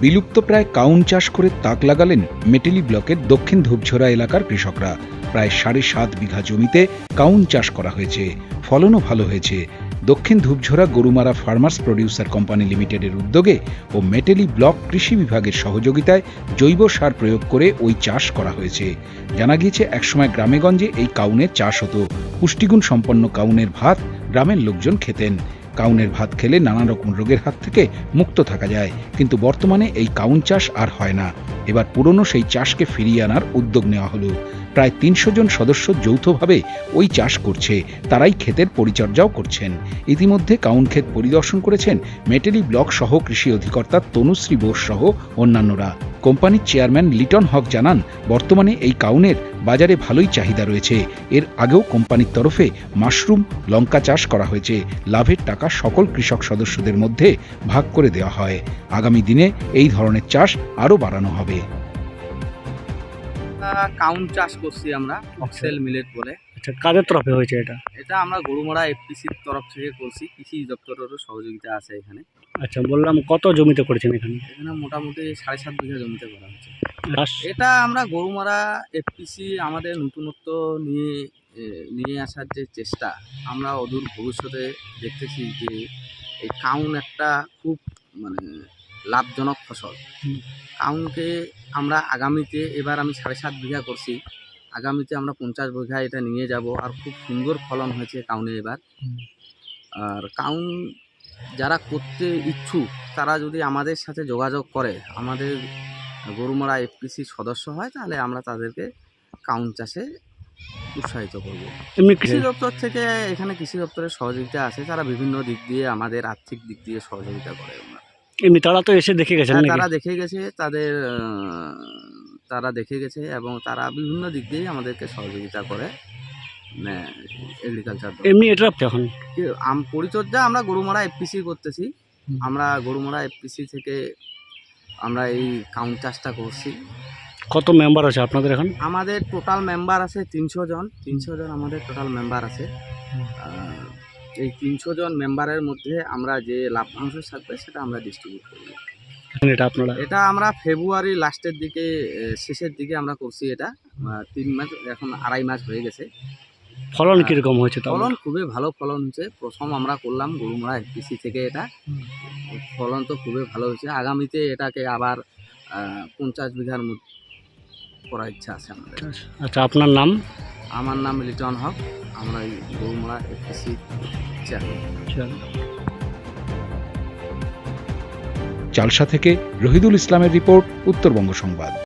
বিলুপ্তপ্রায় কাউন চাষ করে তাক লাগালেন মেটেলি ব্লকের দক্ষিণ ধূপঝোরা এলাকার কৃষকরা। প্রায় সাড়ে সাত বিঘা জমিতে কাউন চাষ করা হয়েছে। ফলনও ভালো হয়েছে। দক্ষিণ Dhupjhora Gorumara farmers producer company লিমিটেডের উদ্যোগে ও মেটেলি ব্লক কৃষি বিভাগের সহযোগিতায় জৈব সার প্রয়োগ করে ওই চাষ করা হয়েছে। জানা গিয়েছে, একসময় গ্রামেগঞ্জে এই কাউনের চাষ হতো। পুষ্টিগুণ সম্পন্ন কাউনের ভাত গ্রামের লোকজন খেতেন। কাউনের ভাত খেলে নানা রকম রোগের হাত থেকে মুক্ত থাকা যায়। কিন্তু বর্তমানে এই কাউন চাষ আর হয় না। এবার পুরনো সেই চাষকে ফিরিয়ে আনার উদ্যোগ নেওয়া হলো। প্রায় তিনশো জন সদস্য যৌথভাবে ওই চাষ করছে। তারাই ক্ষেতের পরিচর্যাও করছেন। ইতিমধ্যে কাউন ক্ষেত পরিদর্শন করেছেন মেটেলি ব্লক সহ কৃষি অধিকর্তা তনুশ্রী বোস সহ অন্যান্যরা। কোম্পানির চেয়ারম্যান লিটন হক জানান বর্তমানে এই কাউনের বাজারে ভালোই চাহিদা রয়েছে। এর আগেও কোম্পানির তরফে মাশরুম লঙ্কা চাষ করা হয়েছে। লাভের টাকা সকল কৃষক সদস্যদের মধ্যে ভাগ করে দেওয়া হয়। আগামী দিনে এই ধরনের চাষ আরও বাড়ানো হবে। কাউন চাষ করছি আমরা অক্সেল মিলেট বলে। আচ্ছা কাদের তরফে হয়েছে এটা? এটা আমরা গরুমারা এফপিসির তরফ থেকে করছি কৃষি দপ্তরেরও সহযোগিতা আছে এখানে। আচ্ছা বললাম কত জমিতে করেছেন এখানে? এখানে মোটামুটি সাড়ে সাত বিঘা জমিতে করা চাষ এটা আমরা গরুমারা এফপিসি আমাদের নতুনত্ব নিয়ে নিয়ে আসার যে চেষ্টা আমরা অদূর ভবিষ্যতে দেখতেছি যে এই কাউন একটা খুব মানে লাভজনক ফসল। কাউনকে আমরা আগামীতে এবার আমি সাড়ে সাত বিঘা করছি। আগামীতে আমরা পঞ্চাশ বিঘা এটা নিয়ে যাব আর খুব সুন্দর ফলন হয়েছে কাউনে এবার। আর কাউন যারা করতে ইচ্ছুক তারা যদি আমাদের সাথে যোগাযোগ করে আমাদের গরুমারা এফপিসি সদস্য হয় তাহলে আমরা তাদেরকে কাউন চাষে উৎসাহিত করব। এমনি কৃষি দপ্তর থেকে এখানে কৃষি দপ্তরের সহযোগিতা আছে তারা বিভিন্ন দিক দিয়ে আমাদের আর্থিক দিক দিয়ে সহযোগিতা করে। এমনি তারা তো এসে দেখে গেছেন হ্যাঁ, তারা দেখে গেছে তাদের তারা দেখে গেছে এবং তারা বিভিন্ন দিক দিয়েই আমাদেরকে সহযোগিতা করে এগ্রিকালচার এমনি এটা এখন? আম পরিচর্যা আমরা গরুমারা এফপিসি করতেছি। আমরা গরুমারা এফপিসি থেকে আমরা এই কাউন্ট চাষটা করছি। কত মেম্বার আছে আপনাদের এখন? আমাদের টোটাল মেম্বার আছে তিনশো জন। তিনশো জন আমাদের টোটাল মেম্বার আছে। এই তিনশো জন মেম্বারের মধ্যে আমরা যে লাভ লাভ্যাংশ থাকবে সেটা আমরা ডিস্ট্রিবিউট করব। এটা আপনারা? এটা আমরা ফেব্রুয়ারি লাস্টের দিকে শেষের দিকে আমরা করছি এটা। তিন মাস এখন আড়াই মাস হয়ে গেছে। ফলন কীরকম হয়েছে ফলন খুবই ভালো ফলন হচ্ছে। প্রথম আমরা করলাম গরুমরা এফপিসি থেকে এটা। ফলন তো খুবই ভালো হয়েছে। আগামীতে এটাকে আবার পঞ্চাশ বিঘার মধ্যে করার ইচ্ছা আছে আমাদের। আচ্ছা আপনার নাম? আমার নাম লিটন হক। আমরা এই গরুমরা এফপিসি চেয়ারম্যান চালসা থেকে রহিদুল ইসলামের রিপোর্ট উত্তরবঙ্গ সংবাদ।